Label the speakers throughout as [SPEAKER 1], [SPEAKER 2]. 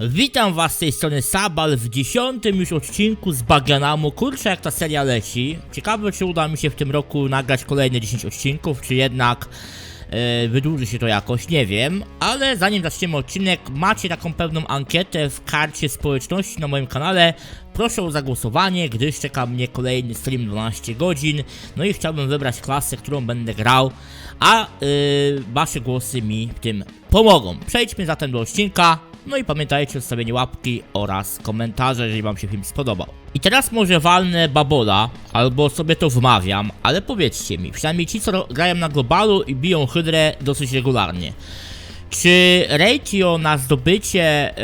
[SPEAKER 1] Witam was z tej strony Sabal w dziesiątym już odcinku z Bagianamu. Kurczę jak ta seria leci. Ciekawe czy uda mi się w tym roku nagrać kolejne 10 odcinków, czy jednak e, wydłuży się to jakoś, nie wiem. Ale zanim zaczniemy odcinek, macie taką pewną ankietę w karcie społeczności na moim kanale. Proszę o zagłosowanie, gdyż czeka mnie kolejny stream 12 godzin. No i chciałbym wybrać klasę, którą będę grał, a y, wasze głosy mi w tym pomogą. Przejdźmy zatem do odcinka. No i pamiętajcie o zostawieniu łapki oraz komentarza, jeżeli wam się film spodobał. I teraz może walnę babola, albo sobie to wmawiam, ale powiedzcie mi, przynajmniej ci co grają na globalu i biją hydrę dosyć regularnie. Czy ratio na zdobycie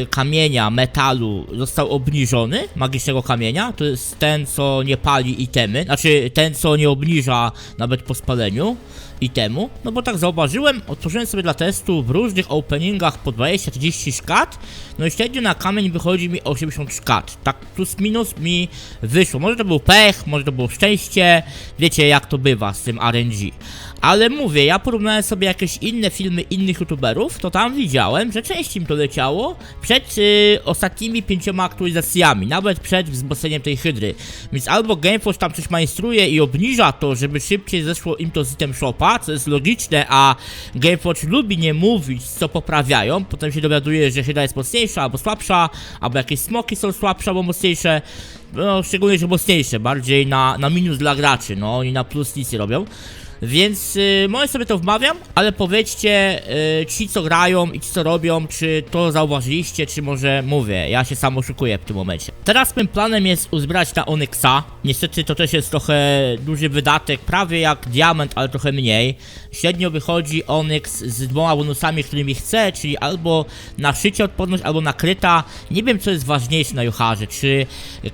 [SPEAKER 1] yy, kamienia, metalu został obniżony, magicznego kamienia? To jest ten, co nie pali itemy, znaczy ten, co nie obniża nawet po spaleniu itemu. No bo tak zauważyłem, otworzyłem sobie dla testu w różnych openingach po 20-30 szkat, no i średnio na kamień wychodzi mi 80 szkat. Tak plus minus mi wyszło. Może to był pech, może to było szczęście, wiecie jak to bywa z tym RNG. Ale mówię, ja porównałem sobie jakieś inne filmy innych youtuberów, to tam widziałem, że częściej im to leciało przed y, ostatnimi pięcioma aktualizacjami, nawet przed wzmocnieniem tej hydry. Więc albo Gameforce tam coś majstruje i obniża to, żeby szybciej zeszło im to z item shopa, co jest logiczne, a Gameforce lubi nie mówić, co poprawiają, potem się dowiaduje, że hydra jest mocniejsza albo słabsza, albo jakieś smoki są słabsze albo mocniejsze. No, szczególnie, że mocniejsze, bardziej na, na minus dla graczy, no, oni na plus nic nie robią. Więc y, może sobie to wmawiam, ale powiedzcie y, ci co grają i ci co robią, czy to zauważyliście, czy może mówię, ja się sam oszukuję w tym momencie. Teraz moim planem jest uzbrać na Onyxa. Niestety to też jest trochę duży wydatek, prawie jak diament, ale trochę mniej. Średnio wychodzi Onyx z dwoma bonusami, którymi chcę, czyli albo na szycie odporność, albo na kryta. Nie wiem co jest ważniejsze na Joharze, czy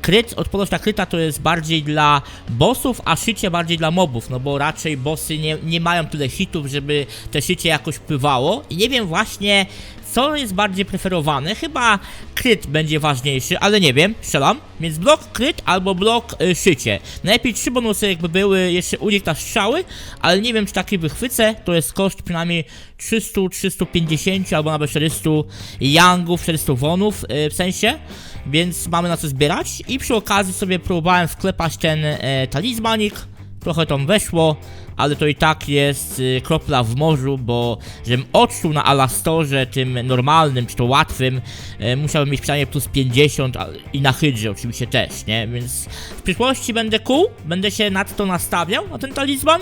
[SPEAKER 1] kryt, odporność na kryta to jest bardziej dla bossów, a szycie bardziej dla mobów, no bo raczej nie, nie mają tyle hitów, żeby te szycie jakoś pływało. I nie wiem właśnie, co jest bardziej preferowane. Chyba kryt będzie ważniejszy, ale nie wiem, strzelam. Więc blok kryt albo blok y, szycie. Najlepiej trzy bonusy jakby były jeszcze unik na strzały, ale nie wiem czy taki wychwycę. To jest koszt przynajmniej 300, 350 albo nawet 400 yangów, 400 wonów y, w sensie. Więc mamy na co zbierać i przy okazji sobie próbowałem wklepać ten e, talizmanik. Trochę tam weszło, ale to i tak jest y, kropla w morzu, bo żebym odczuł na Alastorze tym normalnym, czy to łatwym, y, musiałbym mieć przynajmniej plus 50 a- i na hydrze oczywiście też, nie? Więc w przyszłości będę cool, będę się nad to nastawiał, na ten talizman,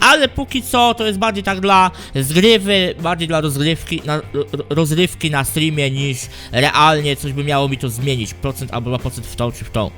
[SPEAKER 1] ale póki co to jest bardziej tak dla zgrywy, bardziej dla rozgrywki na, ro- rozrywki na streamie niż realnie coś by miało mi to zmienić, procent albo 2% w tą czy w tą.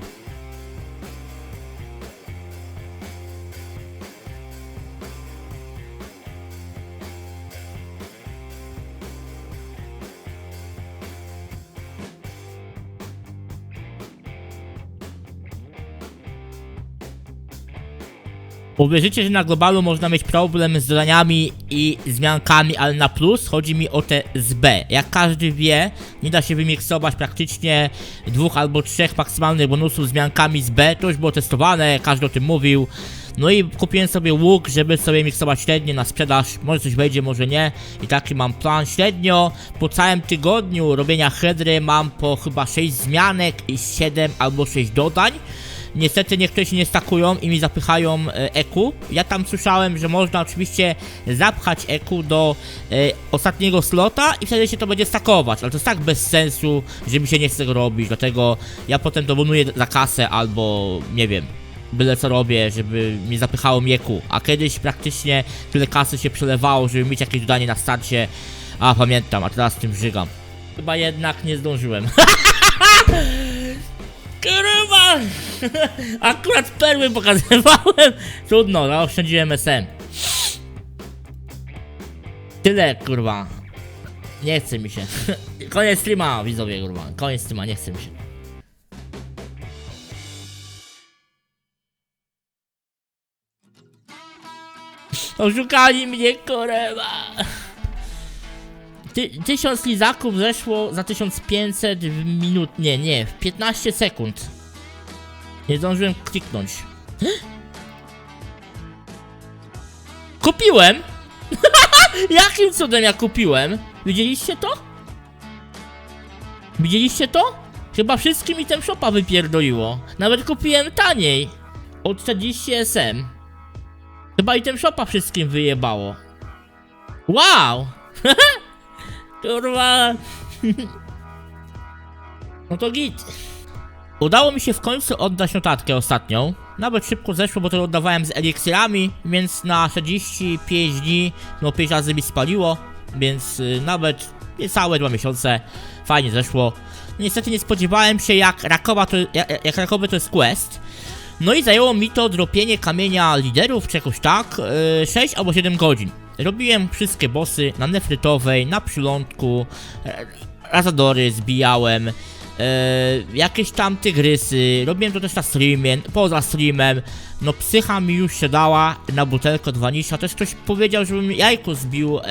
[SPEAKER 1] Uwierzycie, że na globalu można mieć problem z zadaniami i zmiankami, ale na plus chodzi mi o te z B. Jak każdy wie, nie da się wymiksować praktycznie dwóch albo trzech maksymalnych bonusów zmiankami z B. To już było testowane, każdy o tym mówił. No i kupiłem sobie łuk, żeby sobie miksować średnio na sprzedaż. Może coś wejdzie, może nie. I taki mam plan. Średnio po całym tygodniu robienia hedry mam po chyba 6 zmianek i 7 albo 6 dodań. Niestety niektóre się nie stakują i mi zapychają e, EQ. Ja tam słyszałem, że można oczywiście zapchać EQ do e, ostatniego slota i wtedy się to będzie stakować, ale to jest tak bez sensu, że mi się nie chce tego robić, dlatego ja potem dobonuję za kasę albo nie wiem, byle co robię, żeby mi zapychało mieku, a kiedyś praktycznie tyle kasy się przelewało, żeby mieć jakieś dodanie na starcie, a pamiętam, a teraz tym żygam. Chyba jednak nie zdążyłem. Kurwa! Akurat perły pokazywałem. Trudno, zaoszczędziłem SM. Tyle, kurwa. Nie chce mi się. Koniec streama, widzowie, kurwa. Koniec streama, nie chce mi się. Oszukali mnie, kurwa. Ty, tysiąc lizaków zeszło za 1500 w minut. Nie, nie, w 15 sekund. Nie zdążyłem kliknąć. Kupiłem! Jakim cudem ja kupiłem? Widzieliście to? Widzieliście to? Chyba wszystkim item shopa wypierdoliło. Nawet kupiłem taniej. O 40 SM. Chyba item shopa wszystkim wyjebało. Wow! Kurwa. no to git. Udało mi się w końcu oddać notatkę ostatnią. Nawet szybko zeszło, bo to oddawałem z eliksirami, więc na 45 dni, no 5 razy mi spaliło, więc y, nawet niecałe 2 miesiące fajnie zeszło. Niestety nie spodziewałem się jak rakowa to, jak, jak rakowy to jest quest. No i zajęło mi to dropienie kamienia liderów, czy jakoś tak, yy, 6 albo 7 godzin. Robiłem wszystkie bossy na nefrytowej, na przylądku, e, razadory zbijałem, jakieś tam tygrysy, robiłem to też na streamie, poza streamem, no psycha mi już się dała na butelkę od Vanisha, też ktoś powiedział, żebym jajko zbił e,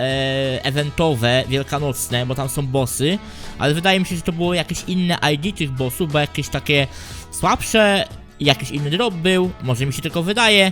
[SPEAKER 1] eventowe, wielkanocne, bo tam są bossy, ale wydaje mi się, że to było jakieś inne ID tych bossów, bo jakieś takie słabsze, jakiś inny drop był, może mi się tylko wydaje,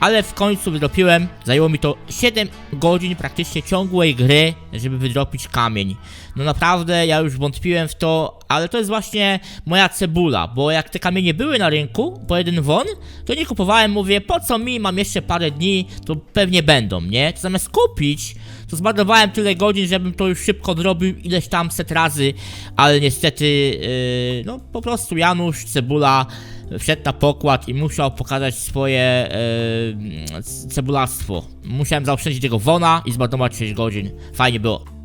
[SPEAKER 1] ale w końcu wydropiłem. Zajęło mi to 7 godzin praktycznie ciągłej gry, żeby wydropić kamień. No naprawdę, ja już wątpiłem w to, ale to jest właśnie moja cebula, bo jak te kamienie były na rynku, po jeden won, to nie kupowałem, mówię, po co mi, mam jeszcze parę dni, to pewnie będą, nie? To zamiast kupić, to zmarnowałem tyle godzin, żebym to już szybko odrobił ileś tam set razy, ale niestety, yy, no po prostu Janusz, cebula, wszedł na pokład i musiał pokazać swoje yy, cebulactwo. Musiałem zaoszczędzić tego wona i zmarnować 6 godzin. Fajnie było.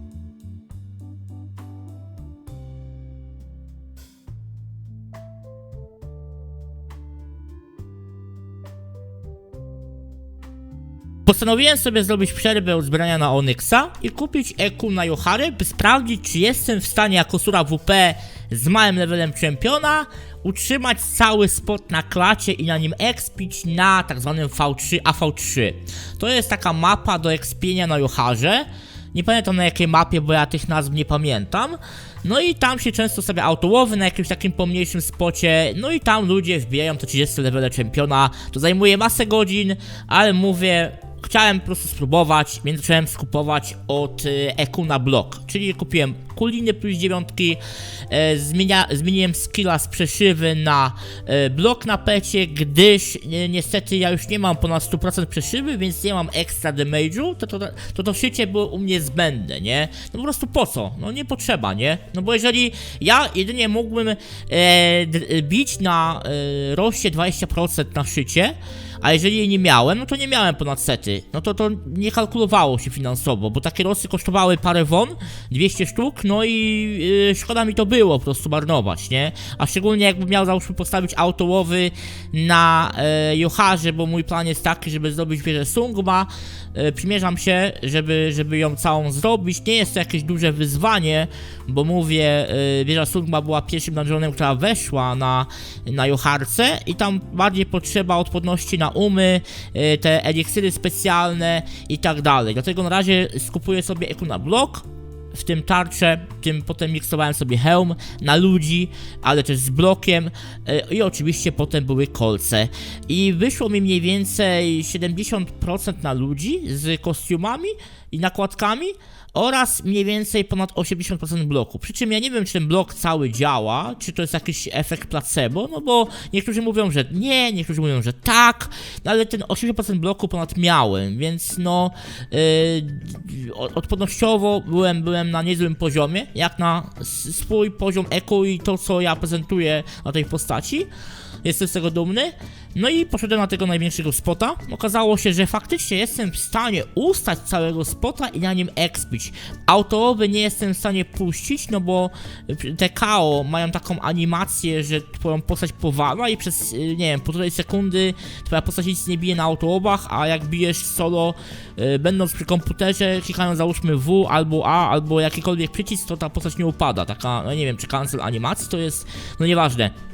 [SPEAKER 1] Postanowiłem sobie zrobić przerwę od zbrania na Onyxa i kupić EQ na Johary, by sprawdzić, czy jestem w stanie jako Sura WP z małym levelem czempiona utrzymać cały spot na klacie i na nim expić na tak zwanym V3 AV3. To jest taka mapa do expienia na Joharze. Nie pamiętam na jakiej mapie, bo ja tych nazw nie pamiętam. No i tam się często sobie autołowy na jakimś takim pomniejszym spocie. No i tam ludzie wbijają te 30 levele czempiona. To zajmuje masę godzin, ale mówię, chciałem po prostu spróbować, więc zacząłem skupować od e, EQ na blok. Czyli kupiłem kuliny plus dziewiątki, e, zmienia, zmieniłem skilla z przeszywy na e, blok na pecie, gdyż e, niestety ja już nie mam ponad 100% przeszywy, więc nie mam extra damage'u, to to, to to szycie było u mnie zbędne, nie? No po prostu po co? No nie potrzeba, nie? No bo jeżeli ja jedynie mógłbym e, bić na e, roście 20% na szycie, a jeżeli jej nie miałem, no to nie miałem ponad sety. No to to nie kalkulowało się finansowo, bo takie rosy kosztowały parę won, 200 sztuk, no i yy, szkoda mi to było po prostu marnować, nie? A szczególnie jakbym miał załóżmy postawić autołowy na Joharze, bo mój plan jest taki, żeby zrobić wieżę Sungma. E, przymierzam się, żeby, żeby ją całą zrobić. Nie jest to jakieś duże wyzwanie, bo mówię, e, wieża Sungma była pierwszym dungeonem, która weszła na, na Joharce i tam bardziej potrzeba odporności na umy, e, te eliksiry specjalne i tak dalej. Dlatego na razie skupuję sobie Eku na blok, w tym tarczę, tym potem miksowałem sobie hełm na ludzi, ale też z blokiem e, i oczywiście potem były kolce. I wyszło mi mniej więcej 70% na ludzi z kostiumami i nakładkami oraz mniej więcej ponad 80% bloku. Przy czym ja nie wiem, czy ten blok cały działa, czy to jest jakiś efekt placebo, no bo niektórzy mówią, że nie, niektórzy mówią, że tak, no ale ten 80% bloku ponad miałem, więc no yy, odpornościowo byłem, byłem na niezłym poziomie, jak na swój poziom eko i to, co ja prezentuję na tej postaci. Jestem z tego dumny. No i poszedłem na tego największego spota. Okazało się, że faktycznie jestem w stanie ustać całego spota i na nim expić. Autołowy nie jestem w stanie puścić, no bo te KO mają taką animację, że twoją postać powala i przez, y, nie wiem, półtorej sekundy twoja postać nic nie bije na autołobach, a jak bijesz solo, y, będąc przy komputerze, klikając załóżmy W albo A, albo jakikolwiek przycisk, to ta postać nie upada. Taka, no nie wiem, czy cancel animacji to jest, no nieważne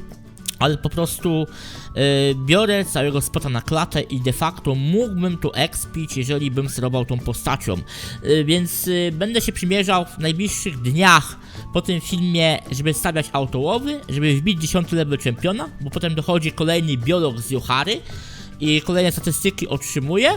[SPEAKER 1] ale po prostu y, biorę całego spota na klatę i de facto mógłbym tu expić, jeżeli bym sterował tą postacią. Y, więc y, będę się przymierzał w najbliższych dniach po tym filmie, żeby stawiać autołowy, żeby wbić 10 level czempiona, bo potem dochodzi kolejny biolog z Johary i kolejne statystyki otrzymuję.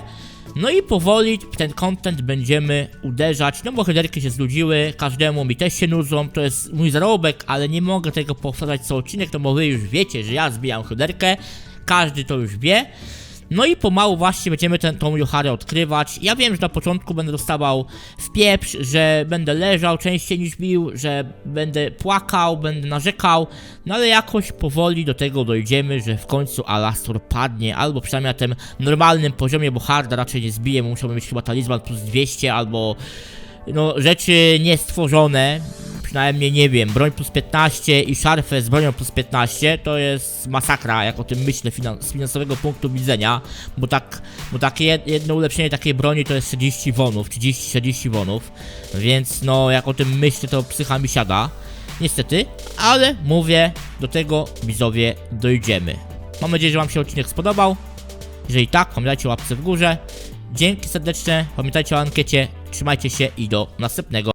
[SPEAKER 1] No i powoli ten content będziemy uderzać, no bo headerki się znudziły, każdemu mi też się nudzą, to jest mój zarobek, ale nie mogę tego powtarzać co odcinek, no bo wy już wiecie, że ja zbijam headerkę, każdy to już wie. No i pomału właśnie będziemy ten, tą Joharę odkrywać. Ja wiem, że na początku będę dostawał w pieprz, że będę leżał częściej niż bił, że będę płakał, będę narzekał, no ale jakoś powoli do tego dojdziemy, że w końcu Alastor padnie, albo przynajmniej na tym normalnym poziomie, bo harda raczej nie zbije, musiałbym mieć chyba talizman plus 200, albo no rzeczy niestworzone, przynajmniej nie wiem, broń plus 15 i szarfę z bronią plus 15 to jest masakra, jak o tym myślę z finansowego punktu widzenia, bo tak, bo takie jed jedno ulepszenie takiej broni to jest 30 wonów, 30-40 wonów, więc no jak o tym myślę to psycha mi siada, niestety, ale mówię, do tego widzowie dojdziemy. Mam nadzieję, że wam się odcinek spodobał, jeżeli tak, pamiętajcie o łapce w górze, dzięki serdeczne, pamiętajcie o ankiecie, trzymajcie się i do następnego.